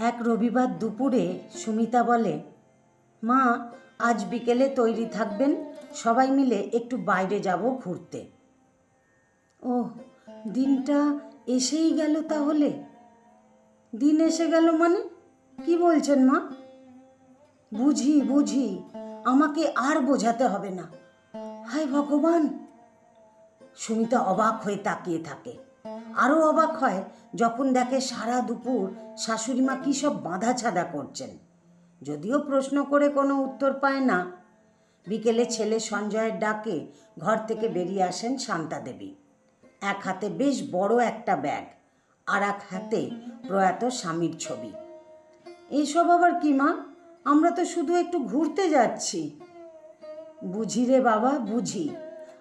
এক রবিবার দুপুরে সুমিতা বলে, মা, আজ বিকেলে তৈরি থাকবেন, সবাই মিলে একটু বাইরে যাব ঘুরতে। ও দিনটা এসেই গেল তাহলে? দিন এসে গেল মানে? কি বলছেন মা? বুঝি বুঝি, আমাকে আর বোঝাতে হবে না। হায় ভগবান! সুমিতা অবাক হয়ে তাকিয়ে থাকে। আরও অবাক হয় যখন দেখে সারা দুপুর শাশুড়িমা কী সব বাঁধা ছাদা করছেন। যদিও প্রশ্ন করে কোনো উত্তর পায় না। বিকেলে ছেলে সঞ্জয়ের ডাকে ঘর থেকে বেরিয়ে আসেন শান্তা দেবী। এক হাতে বেশ বড় একটা ব্যাগ, আর এক হাতে প্রয়াত স্বামীর ছবি। এইসব আবার কি মা? আমরা তো শুধু একটু ঘুরতে যাচ্ছি। বুঝি রে বাবা, বুঝি।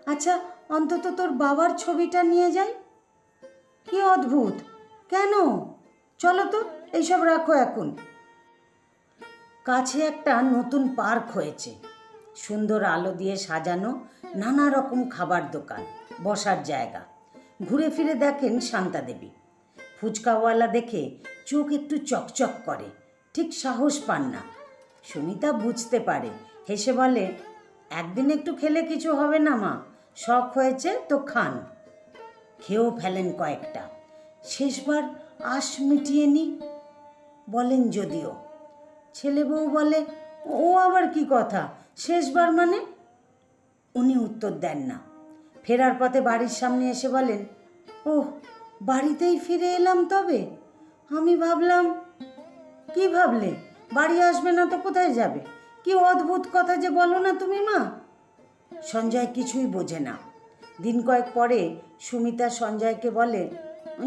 আচ্ছা অন্তত তোর বাবার ছবিটা নিয়ে যাই। কি অদ্ভুত? কেন? চলো তো, এইসব রাখো এখন। কাছে একটা নতুন পার্ক হয়েছে। সুন্দর আলো দিয়ে সাজানো নানা রকম খাবার দোকান, বসার জায়গা। ঘুরে ফিরে দেখেন শান্তা দেবী। ফুচকাওয়ালা দেখে চোখ একটু চকচক করে, ঠিক সাহস পান না। সুমিতা বুঝতে পারে, হেসে বলে, একদিন একটু খেলে কিছু হবে না মা, শখ হয়েছে তো খান। খেয়েও ফেলেন কয়েকটা। শেষবার আশ মিটিয়ে নি, বলেন যদিও। ছেলে বউ বলে, ও আবার কি কথা? শেষবার মানে? উনি উত্তর দেন না। ফেরার পথে বাড়ির সামনে এসে বলেন, ওহ, বাড়িতেই ফিরে এলাম তবে? আমি ভাবলাম, কি ভাবলে? বাড়ি আসবে না তো কোথায় যাবে? কি অদ্ভুত কথা যে বলো না তুমি মা? সঞ্জয় কিছুই বোঝে না। দিন কয়েক পরে সুমিতা সঞ্জয়কে বলে,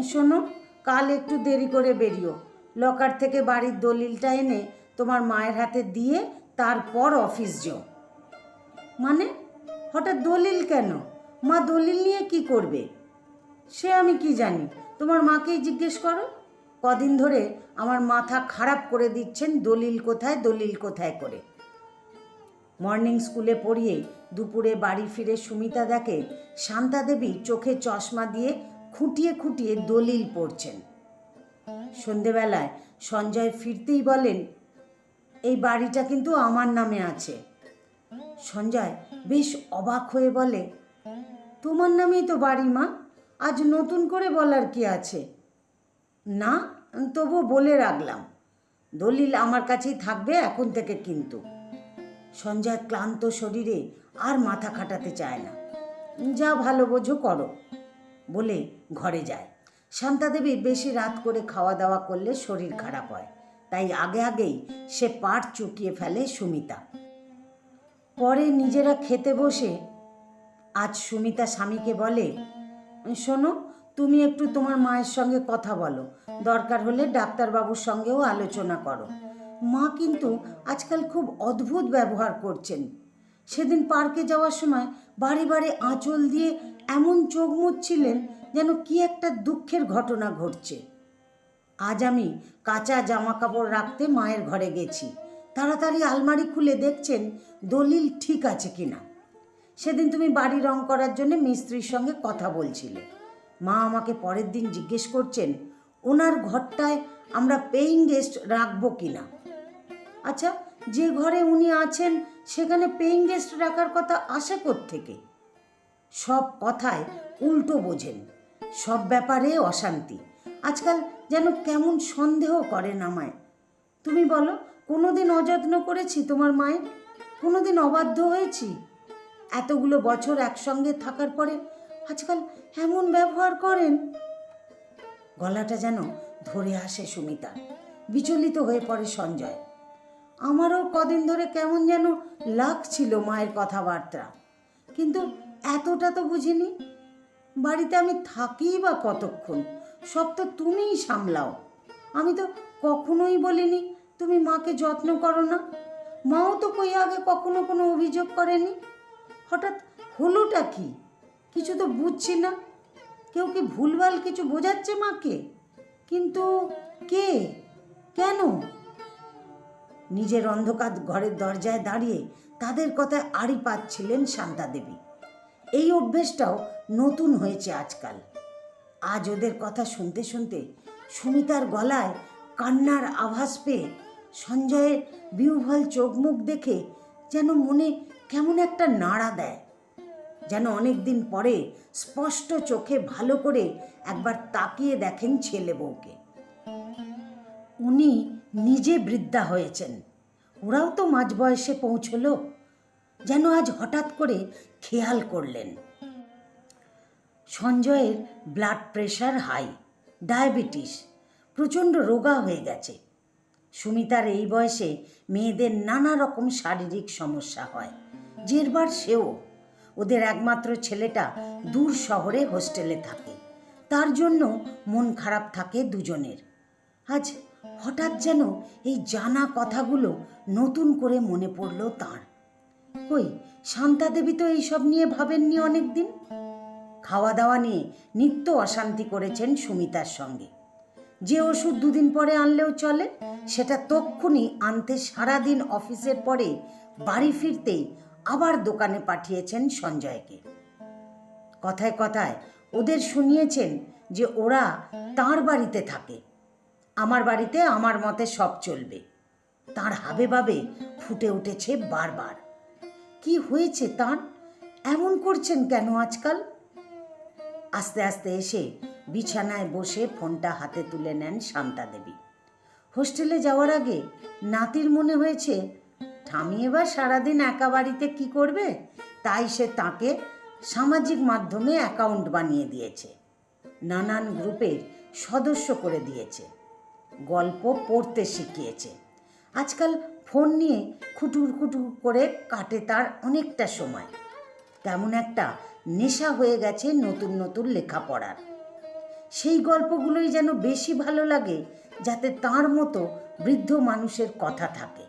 শোনো, কাল একটু দেরি করে বেরিও। লকার থেকে বাড়ির দলিলটা এনে তোমার মায়ের হাতে দিয়ে তারপর অফিস যাও। মানে? হঠাৎ দলিল কেন? মা দলিল নিয়ে কি করবে? সে আমি কি জানি? তোমার মাকেই জিজ্ঞেস করো। কদিন ধরে আমার মাথা খারাপ করে দিচ্ছেন দলিল কোথায় দলিল কোথায় করে? মর্নিং স্কুলে পড়িয়ে দুপুরে বাড়ি ফিরে সুমিতা দেখে শান্তা দেবী চোখে চশমা দিয়ে খুঁটিয়ে খুঁটিয়ে দলিল পড়ছেন। সন্ধেবেলায় সঞ্জয় ফিরতেই বলেন, এই বাড়িটা কিন্তু আমার নামে আছে। সঞ্জয় বেশ অবাক হয়ে বলে, তোমার নামেই তো বাড়ি মা, আজ নতুন করে বলার কি আছে? না তবু বলে রাখলাম, দলিল আমার কাছেই থাকবে এখন থেকে কিন্তু। সঞ্জয় ক্লান্ত শরীরে আর মাথা খাটাতে চায় না। যা ভালো বোঝো করো, বলে ঘরে যায়। শান্তাদেবী বেশি রাত করে খাওয়া দাওয়া করলে শরীর খারাপ হয়। তাই আগে আগেই সে পাট চুকিয়ে ফেলে সুমিতা। পরে নিজেরা খেতে বসে আজ সুমিতা স্বামীকে বলে, শোনো, তুমি একটু তোমার মায়ের সঙ্গে কথা বলো। দরকার হলে ডাক্তারবাবুর সঙ্গেও আলোচনা করো। মা কিন্তু আজকাল খুব অদ্ভুত ব্যবহার করছেন। সেদিন পার্কে যাওয়ার সময় বাড়ি বাড়ি আঁচল দিয়ে এমন চোখ মুচ্ছিলেন যেন কি একটা দুঃখের ঘটনা ঘটছে। আজ আমি কাঁচা জামা কাপড় রাখতে মায়ের ঘরে গেছি। তাড়াতাড়ি আলমারি খুলে দেখছেন দলিল ঠিক আছে কিনা। সেদিন তুমি বাড়ি রং করার জন্য মিস্ত্রির সঙ্গে কথা বলছিলে। মা আমাকে পরের দিন জিজ্ঞেস করছেন, ওনার ঘরটায় আমরা পেইং গেস্ট রাখব কিনা? আচ্ছা যে ঘরে উনি আছেন, সেখানে পেইং গেস্ট রাখার কথা আসে থেকে সব কথায় উল্টো বোঝেন, সব ব্যাপারে অশান্তি। আজকাল যেন কেমন সন্দেহ করেন আমায়। তুমি বলো, কোনোদিন অযত্ন করেছি তোমার মায়ের? কোনোদিন অবাধ্য হয়েছি? এতগুলো বছর একসঙ্গে থাকার পরে আজকাল এমন ব্যবহার করেন? গলাটা যেন ধরে আসে সুমিতা, বিচলিত হয়ে পড়ে সঞ্জয়। আমারও কদিন ধরে কেমন যেন লাগছিল মায়ের কথাবার্তা। কিন্তু এতটা তো বুঝিনি। বাড়িতে আমি থাকি বা কতক্ষণ, সব তো তুমিই সামলাও। আমি তো কখনোই বলিনি, তুমি মাকে যত্ন করো না। মাও তো কই আগে কখনো কোনো অভিযোগ করেনি। হঠাৎ হলোটা কি? কিছু তো বুঝছি না। কেউ কি ভুলভাল কিছু বোঝাচ্ছে মাকে? কিন্তু কে? কেন? নিজের অন্ধকার ঘরের দরজায় দাঁড়িয়ে তাদের কথায় আড়ি পাচ্ছিলেন শান্তা দেবী। এই অভ্যেসটাও নতুন হয়েছে আজকাল। আজ ওদের কথা শুনতে শুনতে সুমিতার গলায় কান্নার আভাস পেয়ে সঞ্জয়ের বিহ্বল চোখ মুখ দেখে যেন মনে কেমন একটা নাড়া দেয়। যেন অনেক দিন পরে স্পষ্ট চোখে ভালো করে একবার তাকিয়ে দেখেন ছেলে বউকে। উনি নিজে বৃদ্ধা হয়েছেন। ওরাও তো মাঝ বয়সে পৌঁছলো, যেন আজ হঠাৎ করে খেয়াল করলেন। সঞ্জয়ের ব্লাড প্রেশার হাই, ডায়াবেটিস, প্রচণ্ড রোগা হয়ে গেছে। সুমিতার এই বয়সে মেয়েদের নানা রকম শারীরিক সমস্যা হয়। জেরবার সেও, ওদের একমাত্র ছেলেটা দূর শহরে হোস্টেলে থাকে, তার জন্য মন খারাপ থাকে দুজনের। আজ হঠাৎ যেন এই জানা কথাগুলো নতুন করে মনে পড়ল তার। কই, শান্তা দেবী তো এইসব নিয়ে ভাবেননি অনেক দিন খাওয়া দাওয়া নিয়ে নিত্য অশান্তি করেছেন সুমিতার সঙ্গে। যে ওষুধ দুদিন পরে আনলেও চলে, সেটা তক্ষুনি আনতে সারাদিন অফিসের পরে বাড়ি ফিরতেই আবার দোকানে পাঠিয়েছেন সঞ্জয়কে। কথায় কথায় ওদের শুনিয়েছেন যে ওরা তার বাড়িতে থাকে। আমার বাড়িতে আমার মতে সব চলবে। তার হাবে ভাবে ফুটে উঠেছে বারবার। কি হয়েছে তার? এমন করছেন কেন আজকাল? আস্তে আস্তে এসে বিছানায় বসে ফোনটা হাতে তুলে নেন শান্তা দেবী। হোস্টেলে যাওয়ার আগে নাতির মনে হয়েছে, ঠামি এবার সারাদিন একা বাড়িতে কি করবে? তাই সে তাকে সামাজিক মাধ্যমে অ্যাকাউন্ট বানিয়ে দিয়েছে। নানান গ্রুপের সদস্য করে দিয়েছে। গল্প পড়তে শিখিয়েছে। আজকাল ফোন নিয়ে খুটুর খুটুর করে কাটে তার অনেকটা সময়। তেমন একটা নেশা হয়ে গেছে নতুন নতুন লেখাপড়ার। সেই গল্পগুলোই যেন বেশি ভালো লাগে, যাতে তার মতো বৃদ্ধ মানুষের কথা থাকে।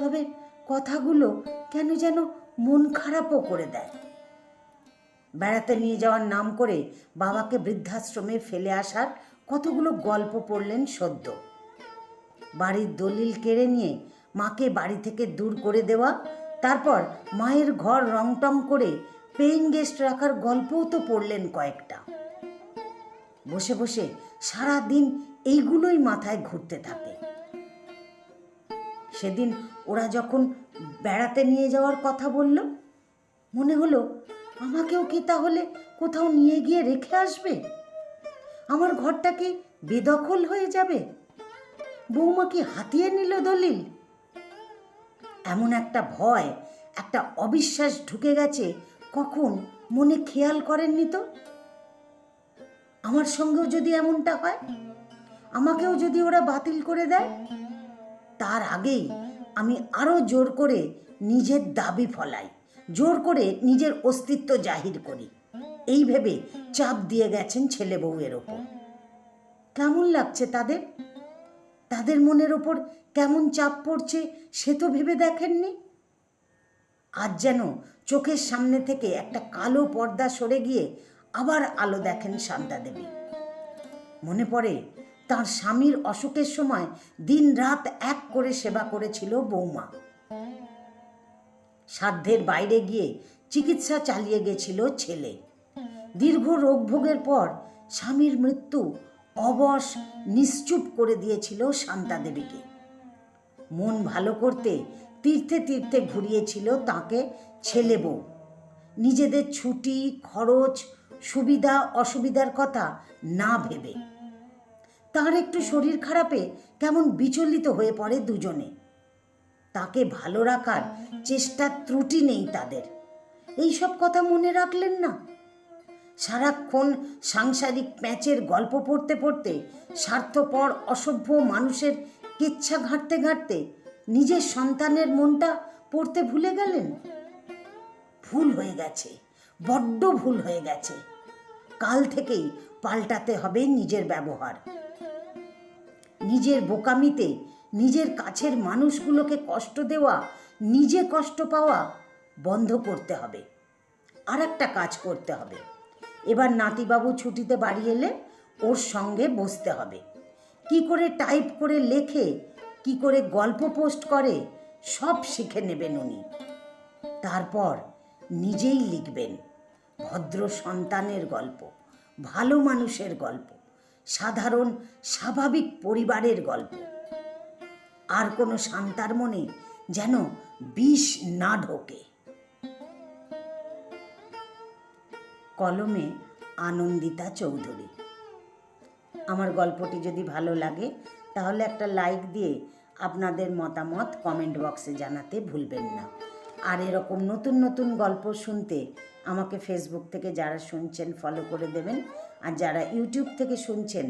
তবে কথাগুলো কেন যেন মন খারাপও করে দেয়। বেড়াতে নিয়ে যাওয়ার নাম করে বাবাকে বৃদ্ধাশ্রমে ফেলে আসার কতগুলো গল্প পড়লেন সদ্য। বাড়ির দলিল কেড়ে নিয়ে মাকে বাড়ি থেকে দূর করে দেওয়া, তারপর মায়ের ঘর রংটং করে পেইং গেস্ট রাখার গল্পও তো পড়লেন কয়েকটা। বসে বসে সারা দিন এইগুলোই মাথায় ঘুরতে থাকে। সেদিন ওরা যখন বেড়াতে নিয়ে যাওয়ার কথা বলল, মনে হলো, আমাকেও কি তাহলে কোথাও নিয়ে গিয়ে রেখে আসবে? আমার ঘরটা কি বেদখল হয়ে যাবে? বৌমা কি হাতিয়ে নিল দলিল? এমন একটা ভয়, একটা অবিশ্বাস ঢুকে গেছে, কখন মনে খেয়াল করেননি তো? আমার সঙ্গেও যদি এমনটা হয়, আমাকেও যদি ওরা বাতিল করে দেয়, তার আগেই আমি আরও জোর করে নিজের দাবি ফলাই, জোর করে নিজের অস্তিত্ব জাহির করি। এই ভেবে চাপ দিয়ে গেছেন ছেলে বউয়ের ওপর। কেমন লাগছে তাদের? তাদের মনের ওপর কেমন চাপ পড়ছে সে তো ভেবে দেখেননি? আজ যেন চোখের সামনে থেকে একটা কালো পর্দা সরে গিয়ে আবার আলো দেখেন শান্তা দেবী। মনে পড়ে তার স্বামীর অসুখের সময় দিন রাত এক করে সেবা করেছিল বৌমা। সাধ্যের বাইরে গিয়ে চিকিৎসা চালিয়ে গেছিল ছেলে। দীর্ঘ রোগভোগের পর স্বামীর মৃত্যু অবশ নিশ্চুপ করে দিয়েছিল শান্তা দেবীকে। মন ভালো করতে তীর্থে তীর্থে ঘুরিয়েছিল তাকে ছেলে বউ। নিজেদের ছুটি, খরচ, সুবিধা, অসুবিধার কথা না ভেবে। তার একটু শরীর খারাপে কেমন বিচলিত হয়ে পড়ে দুজনে। তাকে ভালো রাখার চেষ্টার ত্রুটি নেই তাদের। এই সব কথা মনে রাখলেন না? সারাক্ষণ সাংসারিক প্যাঁচের গল্প পড়তে পড়তে, স্বার্থপর, অসভ্য মানুষের কেচ্ছা ঘাঁটতে ঘাঁটতে নিজের সন্তানের মনটা পড়তে ভুলে গেলেন? ভুল হয়ে গেছে, বড্ড ভুল হয়ে গেছে। কাল থেকেই পাল্টাতে হবে নিজের ব্যবহার। নিজের বোকামিতে নিজের কাছের মানুষগুলোকে কষ্ট দেওয়া, নিজে কষ্ট পাওয়া বন্ধ করতে হবে। আর একটা কাজ করতে হবে। এবার নাতিবাবু ছুটিতে বাড়ি এলে ওর সঙ্গে বসতে হবে। কি করে টাইপ করে লেখে, কি করে গল্প পোস্ট করে, সব শিখে নেবেন উনি। তারপর নিজেই লিখবেন। ভদ্র সন্তানের গল্প, ভালো মানুষের গল্প, সাধারণ স্বাভাবিক পরিবারের গল্প। আর কোনো শান্তার মনে যেন বিষ না ঢোকে। কলমে আনন্দিতা চৌধুরী। আমার গল্পটি যদি ভালো লাগে, তাহলে একটা লাইক দিয়ে আপনাদের মতামত কমেন্ট বক্সে জানাতে ভুলবেন না। আর এরকম নতুন নতুন গল্প শুনতে আমাকে ফেসবুক থেকে যারা শুনছেন ফলো করে দেবেন। আর যারা ইউটিউব থেকে শুনছেন,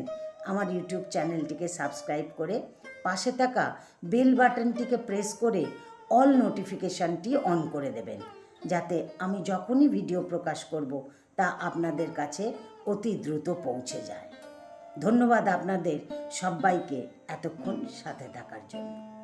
আমার ইউটিউব চ্যানেলটিকে সাবস্ক্রাইব করে পাশে থাকা বেল বাটনটিকে প্রেস করে অল নোটিফিকেশানটি অন করে দেবেন। যাতে আমি যখনই ভিডিও প্রকাশ করব তা আপনাদের কাছে অতি দ্রুত পৌঁছে যায়। ধন্যবাদ আপনাদের সবাইকে এতক্ষণ সাথে থাকার জন্য।